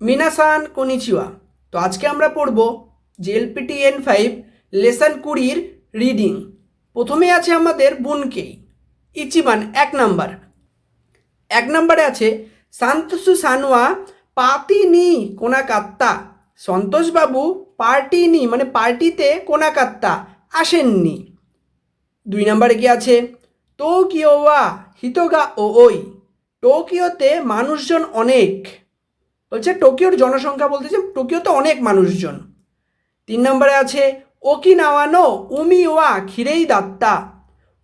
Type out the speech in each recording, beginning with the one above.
মিনাসান কনিচিওয়া। তো আজকে আমরা পড়ব জেএলপিটি এন ফাইভ লেসন কুড়ির রিডিং। প্রথমে আছে আমাদের বুনকেই ইচিবান এক নাম্বার। এক নম্বরে আছে, সান্তসু সানোয়া পাতিনি কোনাকাত্তা। সন্তোষবাবু পার্টিনি মানে পার্টিতে কোনাকাত্তা আসেননি। দুই নম্বরে কি আছে টোকিওয়া হিতোগা ও ওই। টোকিওতে মানুষজন অনেক। বলছে টোকিওর জনসংখ্যা বলতেছে টোকিওতে অনেক মানুষজন। তিন নম্বরে আছে, ওকিনাওয়ানো উমিওয়া খিরেই দাত্তা।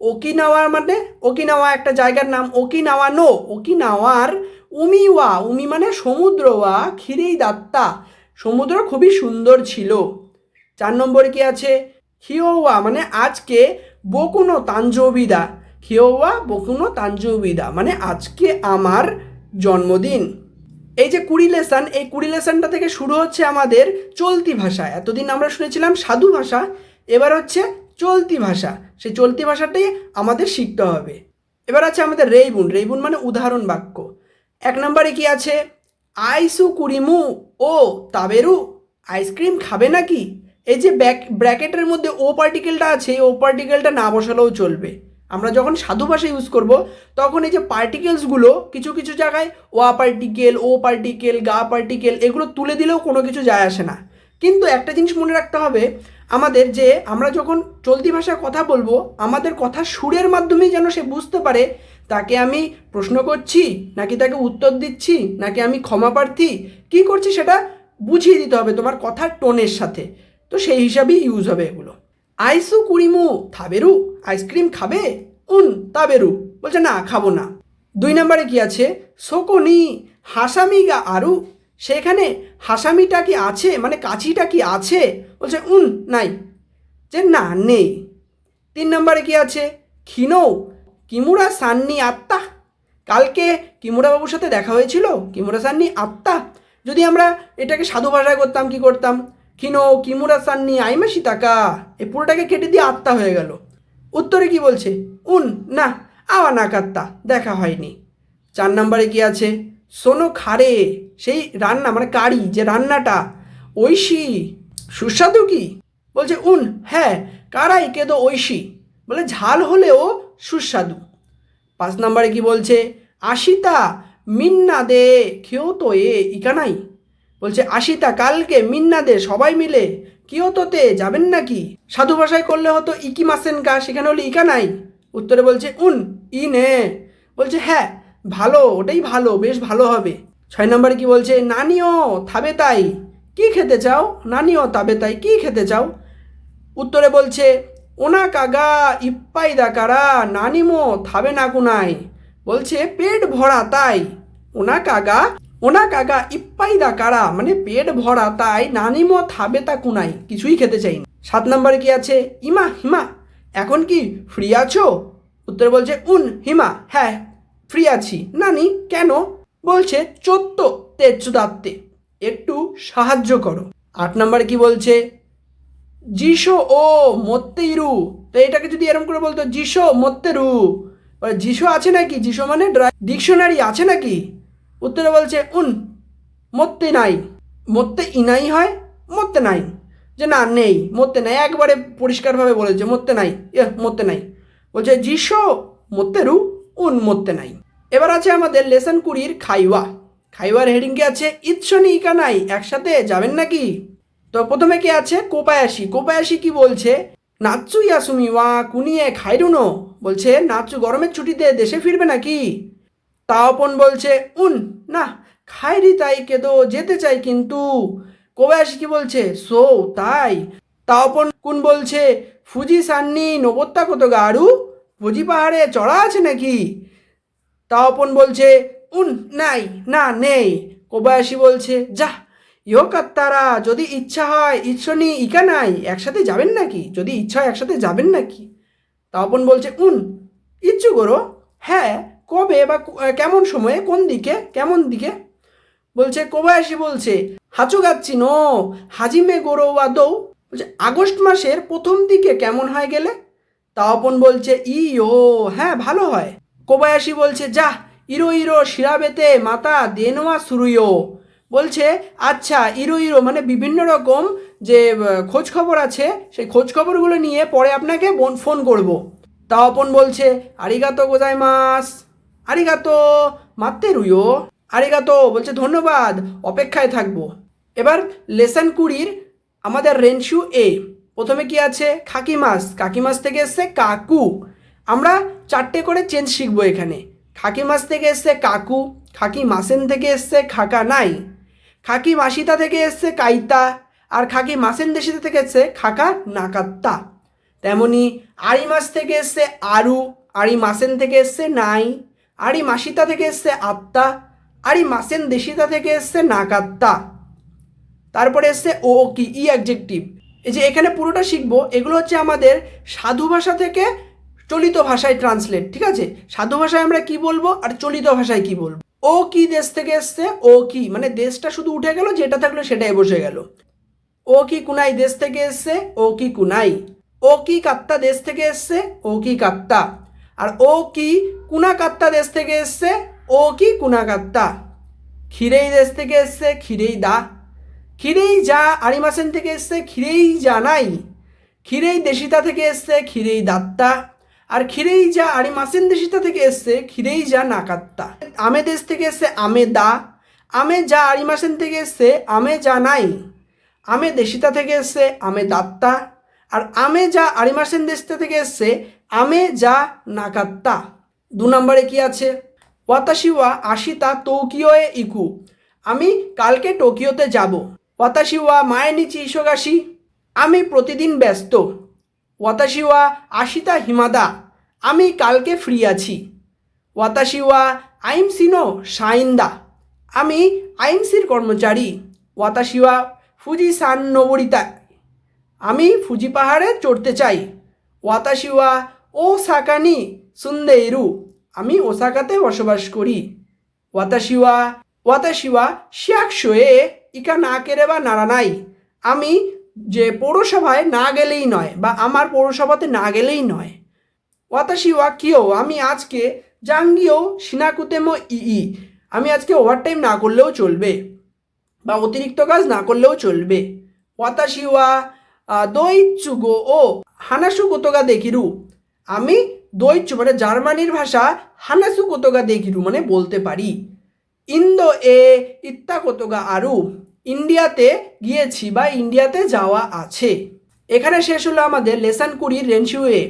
ওকিনাওয়ার মানে ওকিনাওয়া একটা জায়গার নাম, ওকিনাওয়ানো, ওকিনাওয়ার উমিওয়া, উমি মানে সমুদ্র ওয়া খিরেই দাত্তা। সমুদ্র খুবই সুন্দর ছিল। চার নম্বরে কি আছে? হিওয়া মানে আজকে বকুনো তাঞ্জবিদা। হিওয়া বকুনো তাঞ্জবিদা মানে আজকে আমার জন্মদিন। এই যে কুড়ি লেসন, এই কুড়ি লেসনটা থেকে শুরু হচ্ছে আমাদের চলতি ভাষা। এতদিন আমরা শুনেছিলাম সাধু ভাষা, এবার হচ্ছে চলতি ভাষা। সেই চলতি ভাষাটাই আমাদের শিখতে হবে। এবার আছে আমাদের রেইবুন। রেইবুন মানে উদাহরণ বাক্য। এক নম্বরে কি আছে? আইসু কুড়িমু, ও তাবেরু, আইসক্রিম খাবে নাকি? এই যে ব্যাক, ব্র্যাকেটের মধ্যে ও পার্টিকেলটা আছে ও পার্টিকেলটা না বসালেও চলবে। আমরা যখন সাধু ভাষা ইউজ করব, তখন এই যে পার্টিকেলসগুলো কিছু কিছু জায়গায় ওয়া পার্টিকেল ও পার্টিকেল গা পার্টিকেল এগুলো তুলে দিলেও কোনো কিছু যায় আসে না। কিন্তু একটা জিনিস মনে রাখতে হবে, আমাদের যে আমরা যখন চলতি ভাষায় কথা বলব, আমাদের কথা সুরের মাধ্যমেই যেন সে বুঝতে পারে, তাকে আমি প্রশ্ন করছি, নাকি তাকে উত্তর দিচ্ছি, নাকি আমি ক্ষমা প্রার্থী, কী করছি সেটা বুঝিয়ে দিতে হবে তোমার কথার টোনের সাথে। তো সেই হিসাবেই ইউজ হবে এগুলো। আইসু কুড়িমু, থাবেরু। আইসক্রিম খাবে? উন, তাবেরু। বলছে, না, খাব না। দুই নম্বরে কি আছে? সোকনি হাসামি গা আরু। সেখানে হাসামিটা কি আছে? মানে কাছিটা কি আছে? বলছে, উন, নাই। যে, না, নেই। তিন নম্বরে কি আছে? খিনো, কিমুরা সান্নি আত্মা কালকে কিমুরা বাবুর সাথে দেখা হয়েছিল। কিমুরা সান্নি আত্মা যদি আমরা এটাকে সাধু ভাষায় করতাম, কি করতাম? কিনো কিমুরা সান্নি আইমাসি টাকা। এই পুরোটাকে কেটে দিয়ে আত্মা হয়ে গেল। উত্তরে কি বলছে? উন, না, আওয়া না কাত্তা, দেখা হয়নি। চার নম্বরে কি আছে? সোনো খারে, সেই রান্না মানে কারি, যে রান্নাটা। ঐশী, সুস্বাদু কি? বলছে, উন হ্যাঁ কারাই কেদো ঐশী। বলে, ঝাল হলেও সুস্বাদু। পাঁচ নম্বরে কি বলছে? আশিতা, মিন্না দে খেয়েও তো এ ইকানাই বলছে, আশিতা, কালকে মিন্না দে সবাই মিলে কিয়োতোতে যাবেন নাকি? সাধু ভাষায় করলে হতো ইকি মাসেন কা সেখানে হলে ইকা নাই। উত্তরে বলছে, উন ই নে বলছে হ্যাঁ ভালো, ওটাই ভালো, বেশ ভালো হবে। ছয় নম্বরে কি বলছে, নানিও, থাবে তাই। কি খেতে চাও? নানিও তাবে তাই, কি খেতে চাও? উত্তরে বলছে, ওনা কাগা ইপ্পাই দাকারা নানিমো, থাবে না কুনাই। বলছে, পেট ভরা তাই। ওনা কাগা ওনা কাগা ইপ্পাই দাকারা মানে পেট ভরা, তাই নানিমো থাবে তা কুনাই, কিছুই খেতে চাই না সাত নম্বরে কি আছে? ইমা, হিমা, এখন কি ফ্রি আছো? উত্তরে বলছে, উন, হিমা হ্যাঁ ফ্রি আছি। নানি, কেন? বলছে চোদ্দ তেজদাত্তে, একটু সাহায্য করো। আট নম্বরে কি বলছে? জিশো ও মত্তেইরু তো এটাকে যদি এরকম করে বলতো জিশো মত্তেরু বলে জিশো আছে নাকি? জিশো মানে ডিকশনারি আছে নাকি? উত্তরে বলছে, উন, মত্তে নাই। মত্তে ইনাই হয়? মত্তে নাই। যে না, নেই। মত্তে নাই। একবারে পরিষ্কারভাবে বলেছে, মত্তে নাই। এ মত্তে নাই। বলছে জিশো মত্তেরু উন, মত্তে নাই। এবার আছে আমাদের লেসন কুড়ির খাইওয়া। খাইওয়ার হেডিংকে আছে? ইৎসনি ইকা নাই, একসাথে যাবেন নাকি? তো প্রথমে কি আছে? কোপায়াসি। কোপায়াসি কি বলছে? নাচু ইয়াসুমি ওয়া কুনিয়ে খাইরুনো। বলছে, নাচু গরমের ছুটিতে দেশে ফিরবে নাকি? তাওপন বলছে, উন, না, খাইরি তাই কেদো, যেতে চাই কিন্তু। কোবায়াসি কি বলছে, সো, তাই? তাওপন কুন বলছে, ফুজি সান্নি, নবত্তা কত গাড়ু ফুজি পাহাড়ে চড়া আছে নাকি? তাওপন বলছে, উন, নাই, না, নেই। কোবায়াসি বলছে যা ইহকাত্তারা যদি ইচ্ছা হয়, ইচ্ছনি ইকা নাই, একসাথে যাবেন নাকি? যদি ইচ্ছা হয়, একসাথে যাবেন নাকি? তাওপন বলছে, উন, ইচ্ছু করো? হ্যাঁ কবে বা কেমন সময়ে, কোন দিকে, কেমন দিকে? বলছে, কোবায়াসি বলছে, হাঁচু গাচ্ছি, নো, হাজিমে গোরো দৌ। বলছে, আগস্ট মাসের প্রথম দিকে কেমন হয় গেলে? তাওপন বলছে ই ও হ্যাঁ ভালো হয়। কোবায়াসি বলছে যা ইরো ইরো শিরাবেতে মাতা দেনোয়া সুরুইও বলছে আচ্ছা ইরো ইরো মানে বিভিন্ন রকম যে খোঁজ খবর আছে, সেই খোঁজ খবরগুলো নিয়ে পরে আপনাকে ফোন করব। তাওপন বলছে, আরিগাতো গোজাই মাস আরিগাতো, মাত্তে রুইও আরিগাতো, বলছে ধন্যবাদ, অপেক্ষায় থাকব। এবার লেসন কুড়ির আমাদের রেনশু এ। প্রথমে কি আছে? খাকি মাছ কাকি মাছ থেকে এসছে কাকু। আমরা চারটে করে চেঞ্জ শিখব এখানে। খাকি মাছ থেকে এসছে কাকু খাকি মাসেন থেকে এসছে খাকা নাই খাকি মাসিতা থেকে এসছে কাইতা, আর খাকি মাসেন দেশিতা থেকে এসছে খাকা নাকাত্তা তেমনি আড়ি মাস থেকে এসছে আরু আড়ি মাসেন থেকে এসছে নাই। আড়ি মাসিতা থেকে এসছে আত্মা, আড়ি মাসেন দেশিতা থেকে এসছে নাকাত্তা। তারপরে এসছে ও কি, ই অ্যাডজেক্টিভ এই যে এখানে পুরোটা শিখব, এগুলো হচ্ছে আমাদের সাধু ভাষা থেকে চলিত ভাষায় ট্রান্সলেট ঠিক আছে? সাধু ভাষায় আমরা কি বলব আর চলিত ভাষায় কি বলব? ও কি দেশ থেকে এসছে, ও কি মানে দেশটা শুধু উঠে গেল, যেটা থাকল সেটাই বসে গেল। ও কি কুনাই দেশ থেকে এসছে, ও কি কুনাই। ও কি কাত্তা দেশ থেকে এসছে, ও কি কাত্তা। আর ও কি কুনাকাত্তা দেশ থেকে এসছে? ও কি কুনাকাত্তা? খিরেই দেশ থেকে এসছে খিরেই দা। খিরেই যা আরিমাসেন থেকে এসছে খিরেই যা নাই। খিরেই দেশিতা থেকে এসছে খিরেই দাত্তা। আর খিরেই যা আরিমাসেন দেশিতা থেকে এসছে খিরেই যা নাকাত্তা। আমে দেশ থেকে এসছে, আমে দা। আমে যা আরিমাসেন থেকে এসছে, আমে যা নাই। আমে দেশিতা থেকে এসছে, আমে দাত্তা। আর আমে যা আরিমাসেন দেশিতা থেকে এসছে, আমে যা নাকাত্তা। দু নম্বরে কি আছে? ওয়াতাশিওয়া আশিতা টোকিওয়ে ইকু। আমি কালকে টোকিওতে যাব। ওয়াতাশিওয়া মায়েনিচি ইসোগাসি আমি প্রতিদিন ব্যস্ত। ওয়াতাশিওয়া আশিতা হিমাদা। আমি কালকে ফ্রি আছি। ওয়াতাশিওয়া আইম সিনো সাইন্দা। আমি আইমসির কর্মচারী। ওয়াতাশিওয়া ফুজি সান নবরিতা আমি ফুজি পাহাড়ে চড়তে চাই। ওয়াতাশিওয়া ও সাকানি সুন্দেইরু। আমি ওসাকাতে বসবাস করি। ওয়াতাশিওয়া ওয়াতাশিওয়া শিয়াকশোয়ে ইকা না কেরে বা নাড়া নাই। আমি যে পৌরসভায় না গেলেই নয় বা আমার পৌরসভাতে না গেলেই নয়। ওয়াতাশিওয়া কিও, আমি আজকে জাঙ্গিও সিনাকুতেমো ই আমি আজকে ওভারটাইম না করলেও চলবে বা অতিরিক্ত কাজ না করলেও চলবে। ওয়াতাশিওয়া দৈচুগো ও হানাসু কোতগা দেখিরু। আমি দৈচু মানে জার্মানির ভাষা হানাসু কোতগা দেখিরু মানে বলতে পারি। ইন্দো এ ইত্তা কোতগা আরু। ইন্ডিয়াতে গিয়েছি বা ইন্ডিয়াতে যাওয়া আছে। এখানে শেষ হলো আমাদের লেসন কুড়ির রেনসু এ।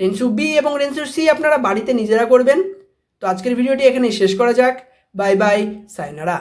রেনসু বি এবং রেনসু সি আপনারা বাড়িতে নিজেরা করবেন। তো আজকের ভিডিওটি এখানে শেষ করা যাক। Bye bye সাইনারা